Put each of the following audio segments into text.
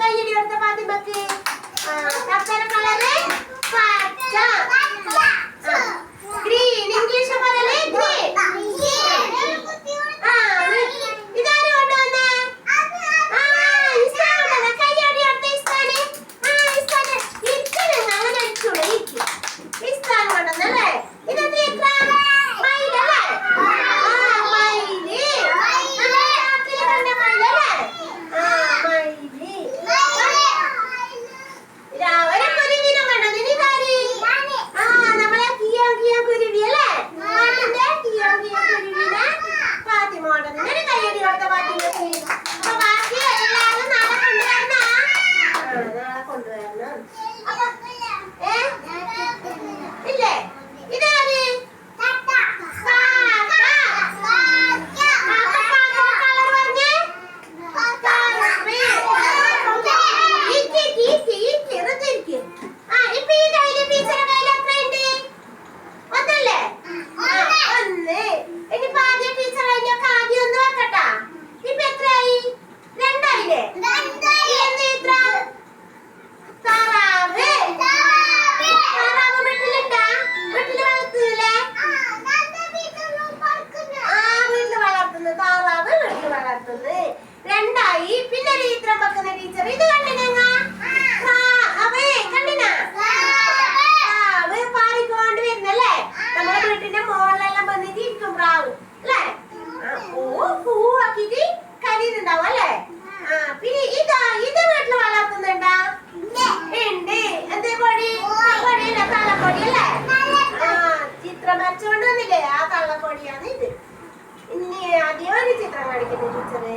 കയ്യടി കൊടുത്ത പാതിമക്ക് കളറ് പച്ച കള്ളക്കൊടിയാണ് ഇത്. ഇനി ആദ്യം ഒരു ചിത്രം കാണിക്കുന്നു ടീച്ചറ്.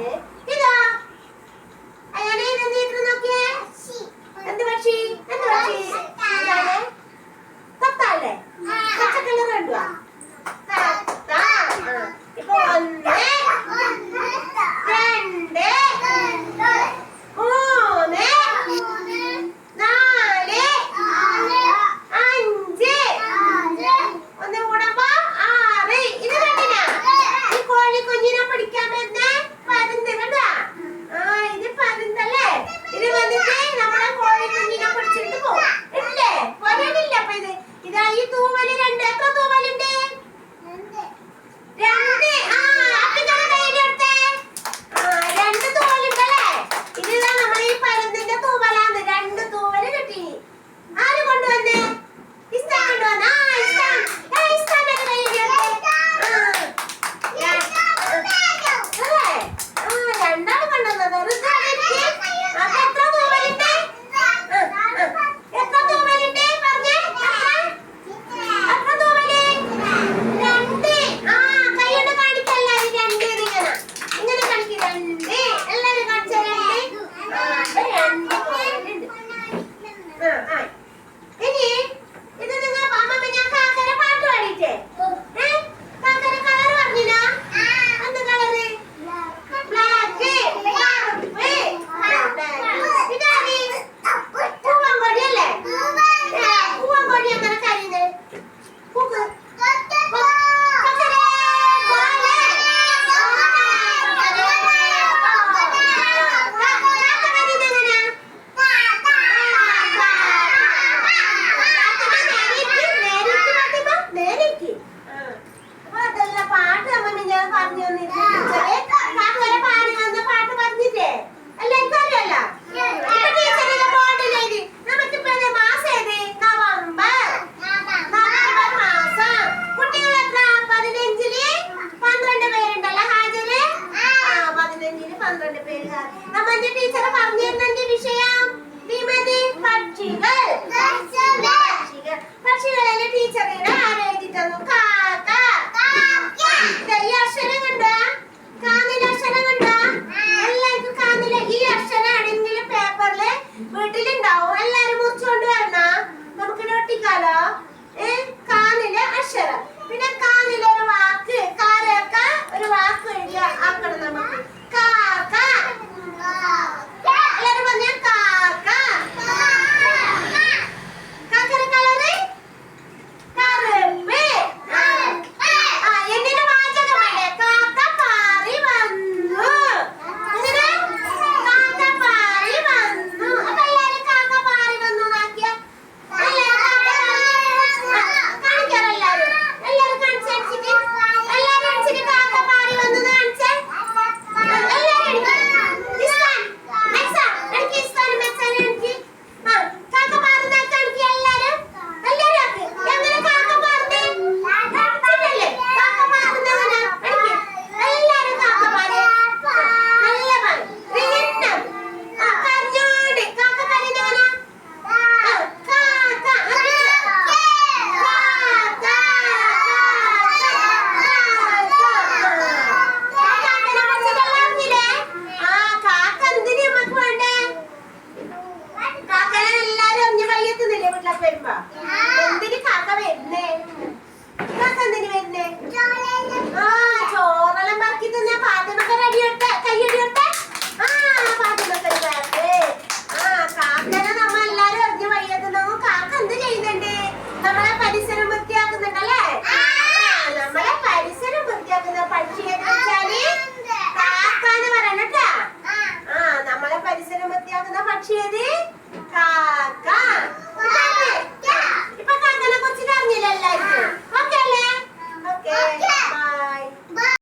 ക്ലാസ് വരുമ്പോ? എന്തിന് കാക്ക വരുന്നേ? കാക്ക ആ ചോറെല്ലാം പറക്കി തിന്നാ പാചകമൊക്കെ റെഡി